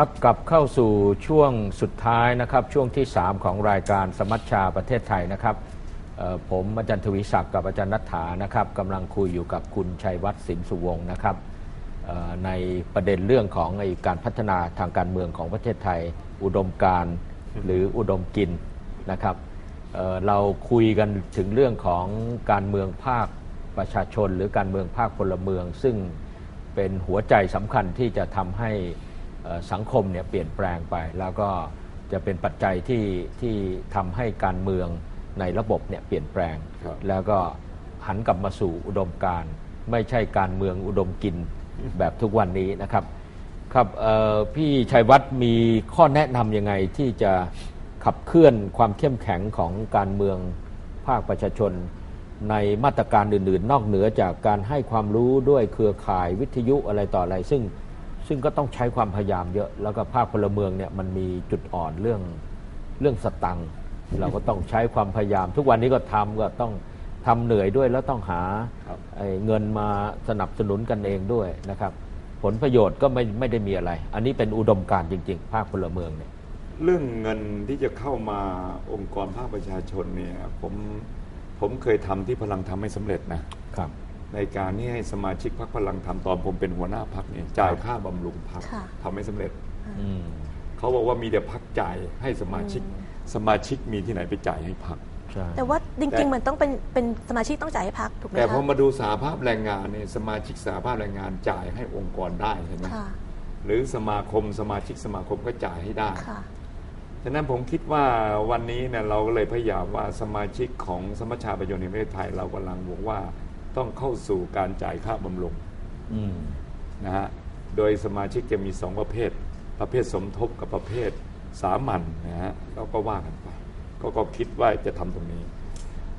ครับกลับเข้าสู่ช่วงสุดท้ายนะครับ ช่วงที่ 3 ของรายการสมัชชาประเทศไทยนะครับผมอาจารย์ทวีศักดิ์กับอาจารย์นัฐานะครับกำลังคุยอยู่กับคุณชัยวัฒน์สินสุวงศ์นะครับในประเด็นเรื่องของอการพัฒนาทางการเมืองของประเทศไทย อุดมการหรืออุดมกินนะครับเเราคุยกันถึงเรื่องของการเมืองภาคประชาชน หรือการเมืองภาคพลเมือง ซึ่งเป็นหัวใจสำคัญที่จะทำให้ สังคมเนี่ยเปลี่ยนแปลงไป แล้วก็จะเป็นปัจจัยที่ที่ทำให้การเมืองในระบบเนี่ยเปลี่ยนแปลง ครับแล้วก็หันกลับมาสู่อุดมการณ์ไม่ใช่การเมืองอุดมกินแบบทุกวันนี้นะครับ ครับเอ่อพี่ชัยวัฒน์มีข้อแนะนำยังไงที่จะขับเคลื่อนความเข้มแข็งของการเมืองภาคประชาชน ในมาตรการอื่น ๆ นอกเหนือจากการให้ความรู้ด้วยเครือข่ายวิทยุอะไรต่ออะไร ซึ่ง ซึ่งก็ต้องใช้ความพยายามเยอะ แล้วก็ภาคพลเมืองเนี่ยมันมีจุดอ่อนเรื่องเรื่องสตังค์เราก็ต้องใช้ความพยายาม ทุกวันนี้ก็ทำก็ต้องทำเหนื่อยด้วยแล้วต้องหาครับไอ้เงินมาสนับสนุนกันเองด้วยนะครับ ผลประโยชน์ก็ไม่ไม่ได้มีอะไร อันนี้เป็นอุดมการณ์จริง ๆ ภาคพลเมืองเนี่ยเรื่องเงินที่จะเข้ามาองค์กรภาคประชาชนเนี่ยผมผมเคยทำที่พลังทำให้สำเร็จนะครับ ในการที่ให้สมาชิกพรรคพลังทำตอนผมเป็นหัวหน้าพรรคเนี่ยจ่ายค่าบำรุงพรรคค่ะ ทำให้สำเร็จ อืม เขาบอกว่ามีแต่พรรคจ่ายให้สมาชิก สมาชิกมีที่ไหนไปจ่ายให้พรรคใช่ แต่ว่าจแต่ริง ๆ มันต้องเป็นเป็นสมาชิกต้องจ่ายให้พักถูกไหมแต่คะพอมาดูสาภาพแรงงานเนี่ยสมาชิกสาภาพแรงงานจ่ายให้องค์กรได้เห็นไหมค่ะหรือสมาคมสมาชิกสมาคมก็จ่ายให้ได้ ค่ะ ฉะนั้นผมคิดว่าวันนี้เนี่ยเราก็เลยพยายามว่าสมาชิกของสมัชชาประโยชน์ในประเทศไทยเรากำลังบอกว่า ต้องเข้าสู่การจ่ายค่าบำรุงอืมนะฮะโดยสมาชิกจะมีสองประเภท ประเภทสมทบกับประเภทสามัญนะฮะเราก็ว่ากันไปก็ก็คิดว่าจะทำตรงนี้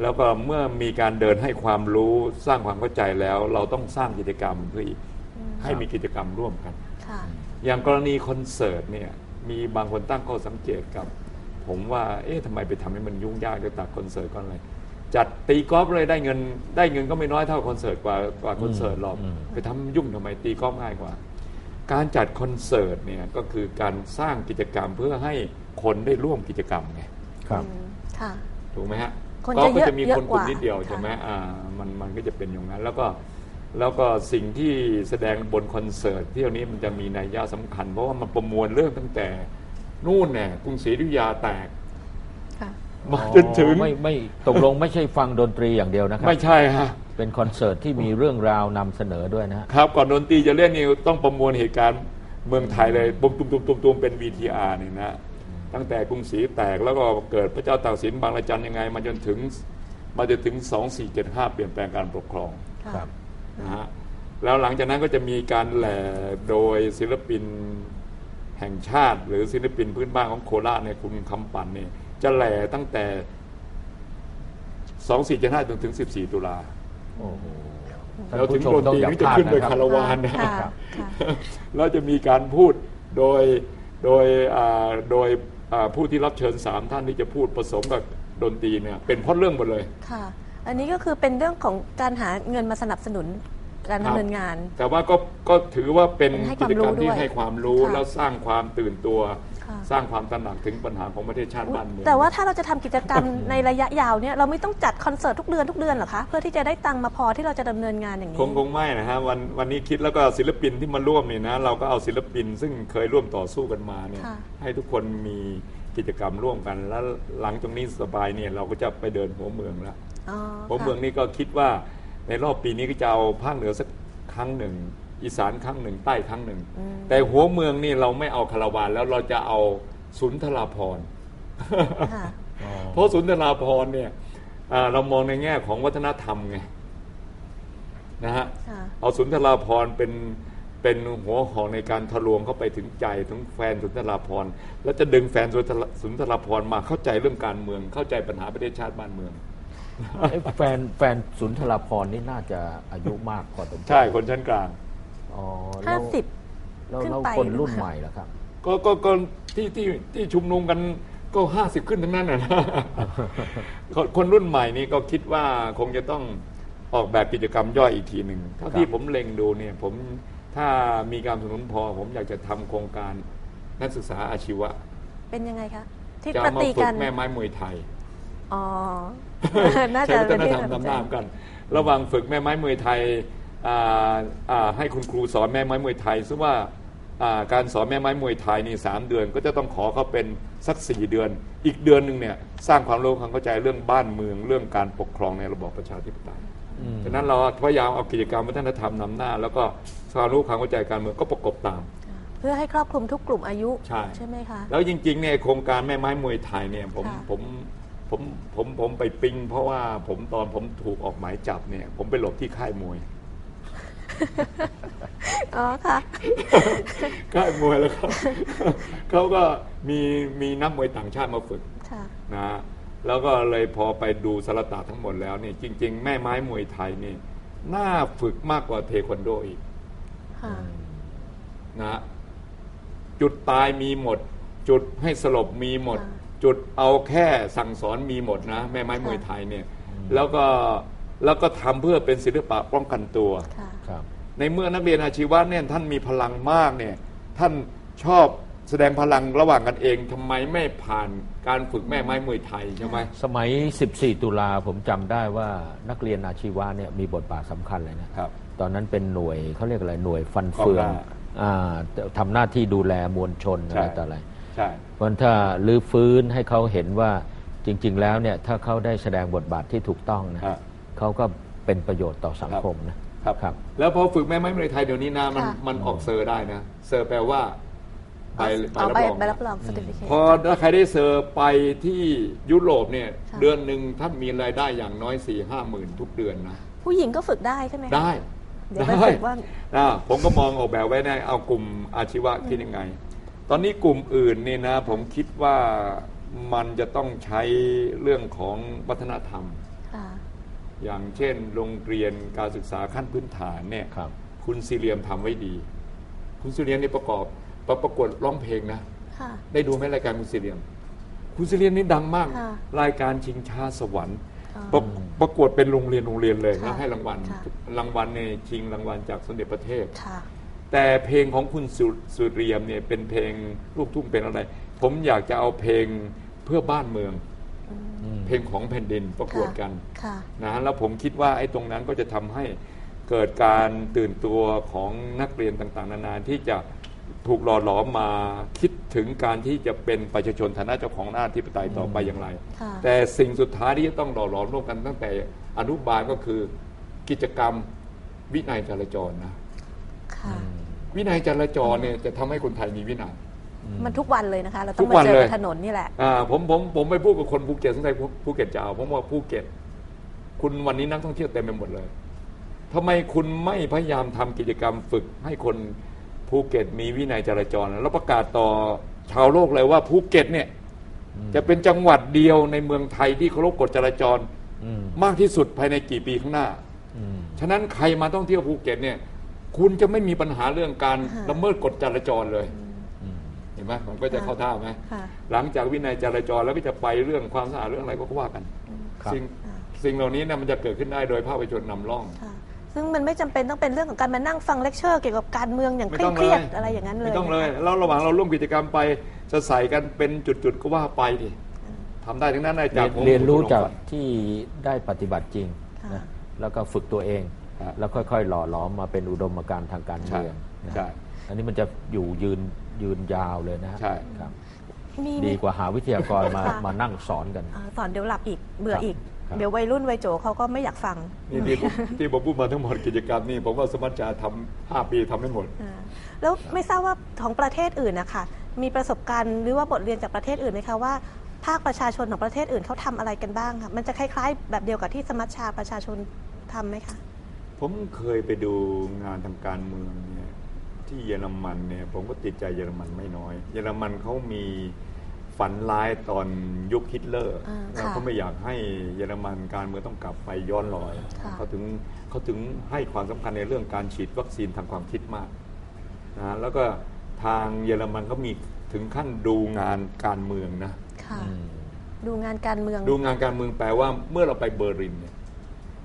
แล้วก็เมื่อมีการเดินให้ความรู้สร้างความเข้าใจแล้ว เราต้องสร้างกิจกรรมเพื่ออีกให้มีกิจกรรมร่วมกันค่ะอย่างกรณีคอนเสิร์ตเนี่ยมีบางคนตั้งข้อสังเกตกับ ผมว่าเอ๊ะทำไมไปทำให้มันยุ่งยากจะตัดคอนเสิร์ตก่อนอะไร จัดตีกอล์ฟเลยได้เงินได้เงินก็ไม่น้อยเท่าคอนเสิร์ตกว่ากว่าคอนเสิร์ตหรอกอืมไปทำยุ่งทำไมตีกอล์ฟง่ายกว่า การจัดคอนเสิร์ตเนี่ยก็คือการสร้างกิจกรรมเพื่อให้คนได้ร่วมกิจกรรมไงครับอืมค่ะถูกไหมฮะคนกอล์ฟจะเยก็อะจะมีเยอะคนกลุ่มกว่านิดเดียวค่ะใช่ไหมอ่ามันมันก็จะเป็นอย่างนั้น แล้วก็แล้วก็สิ่งที่แสดงบนคอนเสิร์ตเที่ยวนี้มันจะมีนัยยะสำคัญ เพราะว่ามันประมวลเรื่องตั้งแต่นู่นเนี่ยกรุงศรีอยุธยาแตกค่ะ มาจนถึงอ๋อไม่ไม่ตกลงไม่ใช่ฟังดนตรีอย่างเดียวนะครับ ไม่ใช่ฮะ เป็นคอนเสิร์ตที่มีเรื่องราวนำเสนอด้วยนะฮะ ครับก่อนดนตรีจะเล่นนี่ต้องประมวลเหตุการณ์เมืองไทยเลยตุมตุมตุมตุมตุมเป็น VTR เนี่ยนะตั้งแต่กรุงศรีแตกแล้วก็เกิดพระเจ้าตากสินบางระจันยังไง มาจนถึงมาจนถึง 2475 เปลี่ยนแปลงการปกครองครับ นะฮะแล้วหลังจากนั้นก็จะมีการแหล่โดยศิลปินแห่งชาติ หรือศิลปินพื้นบ้านของโคราชเนี่ยคุณคำปั่นเนี่ย จะแหล่ตั้งแต่2475จนถึง14ตุลาโอ้โหแล้วถึงดนตรีถึงจะขึ้นโดยคารวานนะค่ะค่ะแล้วจะมีการพูดโดยโดยอ่าโดยอ่าผู้ที่รับเชิญสามท่านที่จะพูดผสมกับดนตรีเนี่ยเป็นเพราะเรื่องหมดเลยค่ะ อันนี้ก็คือเป็นเรื่องของการหาเงินมาสนับสนุน การครับดำเนินงาน แต่ว่าก็ก็ถือว่าเป็นเป็นให้คกิวามจกรรมรู้ที่ด้วยให้ความรู้ค่ะ แล้วสร้างความตื่นตัวค่ะสร้างความตระหนักถึงปัญหาของประเทศชาติบ้านเมืองแต่ว่าถ้าเราจะทำกิจกรรม ในระยะยาวเนี่ยเราไม่ต้องจัดคอนเสิร์ตทุกเดือนทุกเดือนเหรอคะ เพื่อที่จะได้ตังค์มาพอที่เราจะดำเนินงานอย่างนี้ คงคงไม่นะฮะวันวันนี้คิดแล้วก็ศิลปินที่มาร่วมเนี่ยนะเราก็เอาศิลปินซึ่งเคยร่วมต่อสู้กันมาเนี่ยค่ะ ให้ทุกคนมีกิจกรรมร่วมกัน แล้วหลังจากนี้สบายเนี่ยเราก็จะไปเดินหัวเมืองแล้วอ๋อหัวค่ะ เมืองนี่ก็คิดว่า ในรอบปีนี้ก็จะเอาภาคเหนือสักครั้งหนึ่ง อีสานครั้งหนึ่งใต้ครั้งหนึ่ง แต่หัวเมืองนี่เราไม่เอาคาราวานแล้วเราจะเอาสุนทราพรณ์ค่ะเพราะสุนทราพรณ์เนี่ยอ่าเรามองในแง่ของวัฒนธรรมไงนะฮะค่ะเอาสุนทราพรณ์เป็นเป็นหัวหอกในการทะลวงเข้าไปถึงใจถึงแฟนสุนทราพรณ์แล้วจะดึงแฟนสุนทรสุนทราพรณ์มาเข้าใจเรื่องการเมือง เข้าใจปัญหาประเทศชาติบ้านเมือง เอ๊ะแฟนแฟนสุนทรพรนี่น่าจะอายุมากกว่าผมใช่คนชั้นกลาง อ๋อห้าแล้วสิบ แล้วขึ้นแล้วไป คนรุ่นหรือเปล่าใหม่ล่ะครับ ก็ก็ก็ที่ที่ที่ชุมนุมกันก็ห้าสิบขึ้นทั้งนั้นนะ คนคนรุ่นใหม่นี่ก็คิดว่าคงจะต้องออกแบบกิจกรรมย่อยอีกทีหนึ่งเท่าที่ครับผมเล็งดูเนี่ยผมถ้ามีการสนับสนุนพอ ผมอยากจะทำโครงการนักศึกษาอาชีวะ เป็นยังไงคะ ที่จะปเอามาฏิฝึกักน แม่ไม้มวยไทย อ๋อ น่าใช้จะวัฒเป็นนที่ธรรมน่าสนนำใจหน้ากัน ระหว่างฝึกแม่ไม้มวยไทยอ่าอ่าให้คุณครูสอนแม่ไม้มวยไทยซึ่งว่าอ่าการสอนแม่ไม้มวยไทยนี่สามเดือน ก็จะต้องขอเขาเป็นสักสี่เดือน อีกเดือนหนึ่งเนี่ยสร้างความรู้ความเข้าใจเรื่องบ้านเมืองเรื่องการปกครองในระบอบประชาธิปไตยอืมฉะนั้นเราพยายามเอากิจกรรมวัฒนธรรมนำหน้า แล้วก็ความรู้ความเข้าใจการเมืองก็ประกบตาม เพื่อให้ครอบคลุมทุกกลุ่มอายุใช่ ไหมคะ แล้วจริงๆเนี่ยโครงการแม่ไม้มวยไทยเนี่ยผมค่ะ ผม ผมผมผมไปปิ้งเพราะว่าผมตอนผมถูกออกหมายจับเนี่ย ผมไปหลบที่ค่ายมวย อ๋อค่ะ ค่ายมวยแล้วก็เขาก็มีมีนักมวยต่างชาติมาฝึกค่ะ นะฮะแล้วก็เลยพอไปดูสารตาทั้งหมดแล้วเนี่ยจริง ๆ แม่ไม้มวยไทยนี่น่าฝึกมากกว่าเทควันโดอีกค่ะ นะฮะจุดตายมีหมด จุดให้สลบมีหมด ค่ะ จุดเอาแค่สั่งสอนมีหมดนะ แม่ไม้มวยไทยเนี่ยแล้วก็แล้วก็ทำเพื่อเป็นศิลปะป้องกันตัวค่ะครับในเมื่อนักเรียนอาชีวะเนี่ยท่านมีพลังมากเนี่ยท่านชอบแสดงพลังระหว่างกันเองทำไมไม่ผ่านการฝึกแม่ไม้มวยไทยใช่ไหมสมัย 14 ตุลาผมจำได้ว่านักเรียนอาชีวะเนี่ยมีบทบาทสำคัญเลยนะ ครับ ตอนนั้นเป็นหน่วยเขาเรียกอะไรหน่วยฟันเฟืองกองหน้าอ่าทำหน้าที่ดูแลมวลชนใช่อะไรต่ออะไร ใช่เพราะฉะนั้นถ้าลื้อฟื้นให้เขาเห็นว่าจริง ๆ แล้วเนี่ยถ้าเขาได้แสดงบทบาทที่ถูกต้องนะฮะ เขาก็เป็นประโยชน์ต่อสังคมนะ ครับครับแล้วพอฝึกแม่ไม้มวยไทยเดี๋ยวนี้นะมันค่ะ มันออกเซอร์ได้นะ เซอร์แปลว่าใบใบเอารับใบรองใบรับรอง certificate พอถ้าใครได้เซอร์ไปที่ยุโรปเนี่ย ค่ะ เดือนหนึ่งท่านมีรายได้อย่างน้อย4ี่ห้าหมื่นทุกเดือนนะ ผู้หญิงก็ฝึกได้ใช่ไหมคะ ได้เดี๋ยวไปได้ฝึกว่า อ่าผมก็มองออกแบบไว้ในเอากลุ่มอาชีวะคิดยังไงต อนนี้กลุ่มอื่นนี่นะ ผมคิดว่ามันจะต้องใช้เรื่องของวัฒนธรรมค่ะอย่างเช่นโรงเรียนการศึกษาขั้นพื้นฐานเนี่ยครับคุณซีเรียมทำไว้ดี คุณซีเรียมนี่ประกอบประประกวดร้องเพลงนะค่ะได้ดูไหมรายการคุณซีเรียม คุณซีเรียมนี่ดังมากค่ะรายการชิงช้าสวรรค์อ๋อประประกวดเป็นโรงเรียนโรงเรียนเลยค่ะแล้วให้รางวัลค่ะรางวัลเนี่ยชิงรางวัลจากสมเด็จพระเทพค่ะ แต่เพลงของคุณสุสุเรียมเนี่ยเป็นเพลงลูกทุ่งเป็นอะไร ผมอยากจะเอาเพลงเพื่อบ้านเมือง เพลงของแผ่นดินประกวดกันค่ะนะแล้วผมคิดว่าไอ้ตรงนั้นก็จะทำให้เกิดการตื่นตัวของนักเรียนต่างๆ นานาที่จะถูกหล่อหลอมมาคิดถึงการที่จะเป็นประชาชนฐานะเจ้าของหน้าที่ปไตยต่อไปอย่างไร ค่ะ แต่สิ่งสุดท้ายที่จะต้องหล่อหลอมร่วมกันตั้งแต่อนุบาลก็คือกิจกรรมวินัยจราจรนะ ค่ะ วินัยจราจรเนี่ยจะทำให้คนไทยมีวินัยมันทุกวันเลยนะคะ เราต้ทุองกวัมานเจอเลยบนถนนนี่แหละอ่าผมผมผมไปพูดกับคนภูเก็ตสงสัยภูเก็ตจะเอาผมว่าภูเก็ต คุณวันนี้นักท่องเที่ยวเต็มไปหมดเลยทำไมคุณไม่พยายามทำกิจกรรมฝึกให้คนภูเก็ตมีวินัยจราจร แล้วประกาศต่อชาวโลกเลยว่าภูเก็ตเนี่ย จะเป็นจังหวัดเดียวในเมืองไทยที่เคารพกฎจราจรอืมมากที่สุดภายในกี่ปีข้างหน้าอืมฉะนั้นใครมาท่องเที่ยวภูเก็ตเนี่ย คุณจะไม่มีปัญหาเรื่องการค่ะละเมิดกฎจราจรเลยอืมเห็นไหมผมก็จะเข้าท่าไหมค่ะหลังจากวินัยจราจรแล้วก็จะไปเรื่องความสะอาดเรื่องอะไรก็ว่ากันครับสิ่งค่ะสิ่งเหล่านี้เนะมันจะเกิดขึ้นได้โดยภาคประชาชนนำร่องค่ะซึ่งมันไม่จำเป็นต้องเป็นเรื่องของการมานั่งฟังเลคเชอร์เกี่ยวกับการเมืองอย่างไม่เคร่ต้องงเครียดเลยอะไรอย่างนั้นเลยไม่ต้องเลยนะคะแล้วระหว่างเราร่วมกิจกรรมไปจะใส่กันเป็นจุดๆก็ว่าไปดิทำได้ทั้งนั้นนะเรีจากยนผมเรียนรู้จากผมที่ได้ปฏิบัติจริงค่ะนะแล้วก็ฝึกตัวเองครับ แล้วค่อยๆ หล่อหลอมมาเป็นอุดมการณ์ทางการใช่เมืองนะใช่ อันนี้มันจะอยู่ยืนยืนยาวเลยนะฮะใช่ ครับมี ดีกว่าหาวิทยากรมาค่ะ มานั่งสอนกัน อ่าสอนเดี๋ยวหลับอีกเบื่อครับอีก ครับ เดี๋ยววัยรุ่นวัยโจเขาก็ไม่อยากฟังนี่ที่ผมที่ผมพูดมาทั้งหมดกิจกรรมนี่ผมว่าสมัชชาทำห้าปีทำไม่หมด อ่าแล้วไม่ทราบว่าของประเทศอื่นนะคะมีประสบการณ์หรือว่าบทเรียนจากประเทศอื่นไหมคะว่า ภาคประชาชนของประเทศอื่นเขาทำอะไรกันบ้างคะมันจะคล้ายๆ แบบเดียวกับที่สมัชชาประชาชนทำไหมคะ ผมเคยไปดูงานทางการเมืองเนี่ยที่เยอรมันเนี่ยผมก็ติดใจเยอรมันไม่น้อย เยอรมันเขามีฝันร้ายตอนยุคฮิตเลอร์อ่าแล้วค่ะเขาไม่อยากให้เยอรมันการเมืองต้องกลับไปย้อนรอยค่ะ เขาถึงเขาถึงให้ความสำคัญในเรื่องการฉีดวัคซีนทางความคิดมากนะแล้วก็ทางเยอรมันก็มีถึงขั้นดูงานการเมืองนะ ค่ะอืมดูงานการเมือง ดูงานการเมืองแปลว่าเมื่อเราไปเบอร์ลินเนี่ย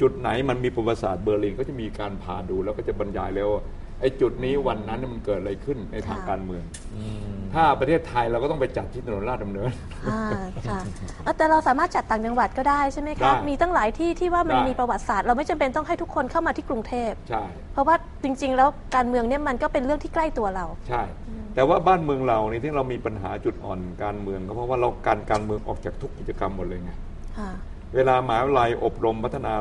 จุดไหนมันมีประวัติศาสตร์เบอร์ลินก็จะมีการพาดูแล้วก็จะบรรยายแล้วว่าไอ้จุดนี้วันนั้นมันเกิดอะไรขึ้นในทางค่ะการเมืองอืมถ้าประเทศไทยเราก็ต้องไปจัดที่ถนนราชดำเนินอ่าค่ะเอ้าแต่เราสามารถจัดต่างจังหวัดก็ได้ใช่ไหมได้คะ มีตั้งหลายที่ที่ว่ามันได้มีประวัติศาสตร์ เราไม่จำเป็นต้องให้ทุกคนเข้ามาที่กรุงเทพ ใช่ เพราะว่าจริง ๆ แล้วการเมืองเนี่ยมันก็เป็นเรื่องที่ใกล้ตัวเรา ใช่ แต่ว่าบ้านเมืองเรานี่ที่เรามีปัญหาจุดอ่อนการเมืองก็เพราะว่าเราการการเมืองออกจากทุกกิจกรรมหมดเลยไงค่ะเวลามหาวิทยาลัยอบรมพัฒนา